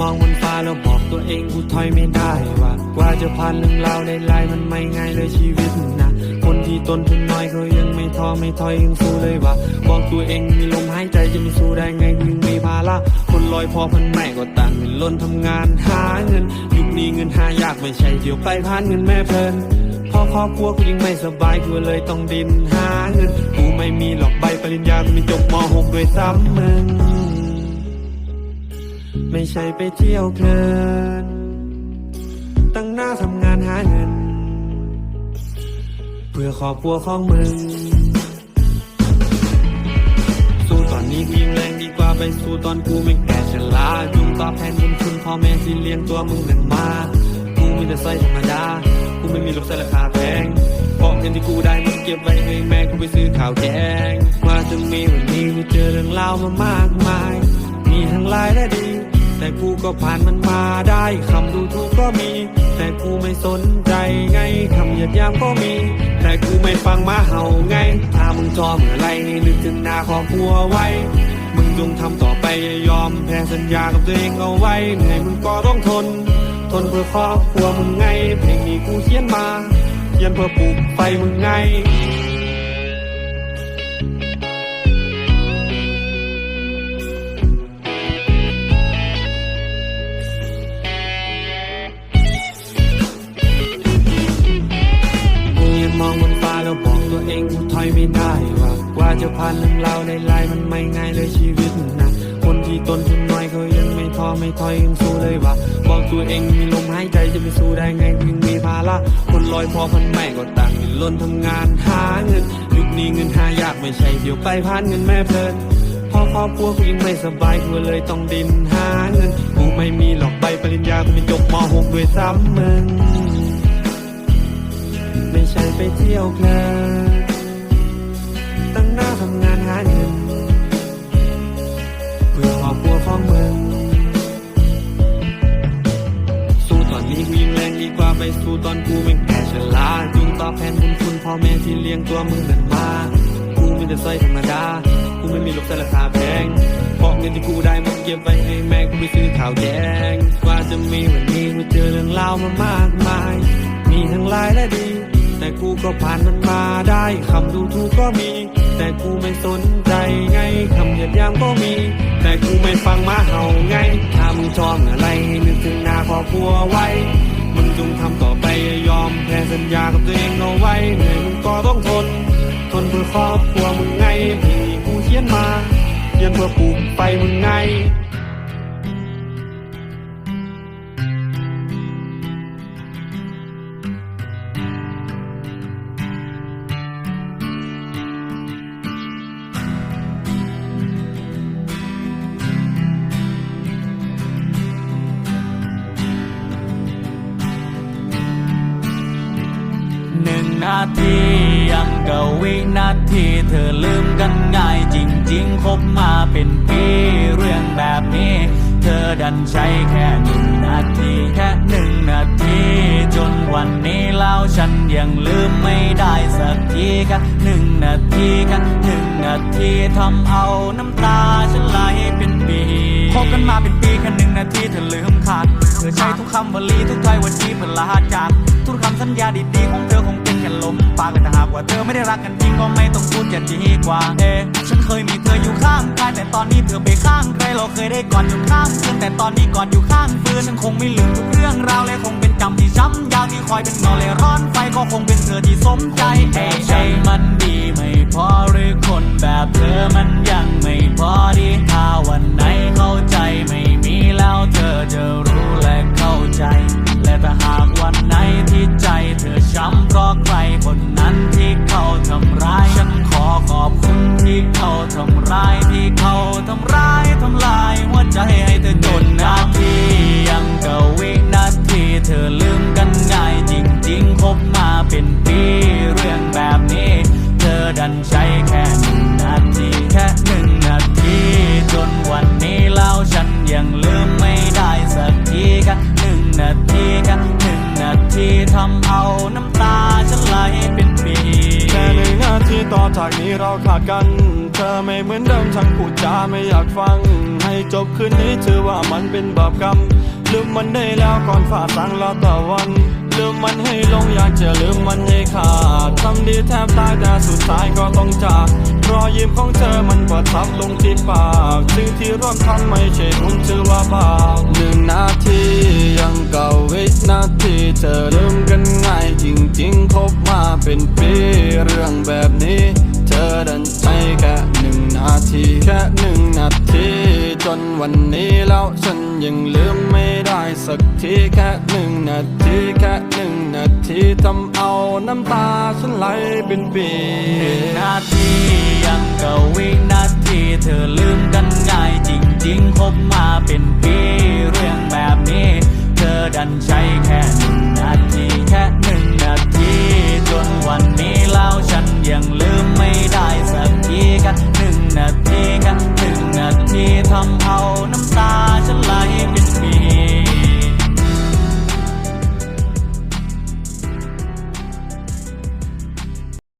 มองบนฟ้าแล้วบอกตัวเองกูถอยไม่ได้ว่ากว่าจะผ่านเรื่องราวได้ลายมันไม่ง่ายเลยชีวิตนะคนที่ตนทุนน้อยเขายังไม่ท้อไม่ถอยยังสู้เลยว่าบอกตัวเองมีลมหายใจจะม่สู้ได้ไงกูยังมีภาระคนลอยพอพันแม่ก็ต่างเงินล้นทำงานหาเงินยุคนี้เงินหายากไม่ใช่เที่ยวไปผ่านเงินแม่เพลินพอครอบครัวกูยังไม่สบายกูเลยต้องดินหาเงินกูไม่มีหรอกใบปริญญากูไม่จบม .6 ด้วยซ้ำมึง ไม่ใช่ไปเที่ยวเพลิน ตั้งหน้าทำงานหาเงิน เพื่อครอบครัวของมึง สู้ตอนนี้กูยังแรงดีกว่าไปสู้ตอนกูไม่แก่ชรายุงตอบแทนบุญคุณพ่อแม่ที่เลี้ยงตัวมึงหนั่นมากูมีแต่สร้อยธรรมดา กูไม่มีลูกใส่ราคาแพงเพราะเงินที่กูได้มันเก็บไว้ให้แม่กูไปซื้อข้าวแกงว่าจะมีวันนี้กูเจอเรื่องรามามากมาย มีทั้งร้ายและดี แต่กูก็ผ่านมันมาได้คำดูถูกก็มี แต่กูไม่สนใจไงคำหยียดยามก็มี แต่กูไม่ฟังมาเห่าไง ถ้ามึงจอเมื่อไรให้นึกถึงหน้าครอบครัวไว้ มึงจงทำต่อไปอย่ายอมแพ้สัญญากับตัวเองเอาไว้เหนื่อยมึงก็ต้องทน ทนเพื่อครอบครัวมึงไงเพลงนี้กูเขียนมาเขียนเพื่อปลูกไฟมึงไง อยไม่ได้ว่าว่าจะผ่านเรื่องราวได้ลายมันไม่ง่ายเลยชีวิตนะคนที่ตนทุนน้อยเขายังไม่ท้อไม่ถอยยังสู้เลยว่าบอกตัวเองมีลมหายใจจะไปสู้ได้ไงยังมีภาระคนลอยพอพันแม่ก็ต่างดินล้นทำงานหาเงินยุคนี้เงินหายากไม่ใช่เที่ยวไปผ่านเงินแม่เพลินพอครอบครัวกูยังไม่สบายกูเลยต้องดินหาเงินกูไม่มีหรอกใบปริญญากูไม่จบม .6 ด้วยซ้ำมึงไม่ใช่ไปเที่ยวเพลินานหาเงินเพื่อครอบครัวของมึง สู้ตอนนี้กูยังแรงดีกว่าไปสู้ตอนกูไม่แก่ชราจุงตอบแทนบุญคุณพ่อแม่ที่เลี้ยงตัวมึงนั่นมา กูมีแต่สร้อยธรรมดา กูไม่มีลูกใส่ราคาแพงเพราะเงินที่กูได้มันเก็บไว้ให้แม่กูไปซื้อข้าวแกงกว่าจะมีวันนี้กูเจอเรื่องราวมามากมาย มีทั้งร้ายและดี แต่กูก็ผ่านมันมาได้คำดูถูกก็มี แต่กูไม่สนใจไงคำเหยียดยามก็มี แต่กูไม่ฟังมาเห่าไงถ้ามึงชอบอะไรให้นึกถึงหน้าครอบครัวไว้ มึงจงทำต่อไปยอมแพ้สัญญากับตัวเองเอาไว้เหนื่อยมึงก็ต้องทน ทนเพื่อครอบครัวมึงไงเพลงนี้กูเขียนมาเขียนเพื่อปลูกไฟมึงไง งนาทียังกับวินาทีเธอลืมกันง่ายจริง ๆ คบมาเป็นปีเรื่องแบบนี้ เธอดันใช้แค่หนึ่งนาทีแค่หนึ่งนาทีจนวันนี้แล้วฉันยังลืมไม่ได้สักทีแค่หนึ่งนาทีแค่หนึ่งนาทีทำเอาน้ำตาฉันไหลเป็นปีคบกันมาเป็นปีแค่หนึ่งนาทีเธอลืมขาดเธอใช้ทุกคำวลีทุกถ้อยวันที่เพื่อลาจากทุกคำสัญญาดีๆ เธอไม่ได้รักกันจริงก็ไม่ต้องพูดจะดีกว่า เอะฉันเคยมีเธออยู่ข้างกายแต่ตอนนี้เธอไปข้างใครเราเคยได้กอดจนข้ามคืนแต่ตอนนี้กอดอยู่ข้างฟืนฉันคงไม่ลืมทุกเรื่องราวและคงเป็นจำที่ช้ำยาวที่คอยเป็นเงาและร้อนไฟก็คงเป็นเธอที่สมใจเอะใช่มันดีไม่พอ ใครคนนั้นที่เขาทำร้าย ฉันขอขอบคุณที่เขาทำร้าย ที่เขาทำร้ายทำลายหัวใจให้เธอจนนาทียังกะวินาทีเธอ ต่อจากนี้เราขาดกัน เธอไม่เหมือนเดิมฉันพูดจาไม่อยากฟัง ให้จบคืนนี้ถือว่ามันเป็นบาปกรรม ลืมมันได้แล้วก่อนฝ่าสางแล้วตะวัน ลืมมันให้ลงอยากจะลืมมันให้ขาดทำดีแทบตายแต่สุดท้ายก็ต้องจากรอยยิ้มของเธอมันประทับลงที่ปากสิ่งที่ร่วมทำไม่ใช่บุญชื่อว่าบาปหนึ่งนาทียังเก่าวินาทีเธอลืมกันง่ายจริง ทีแค่หนึ่งนาทีแค่หนึ่งนาทีทำเอาน้ำตาฉันไหลเป็นปีหนึ่งนาทียังกับวินาทีเธอลืมกันง่ายจริง ๆ คบมาเป็นปี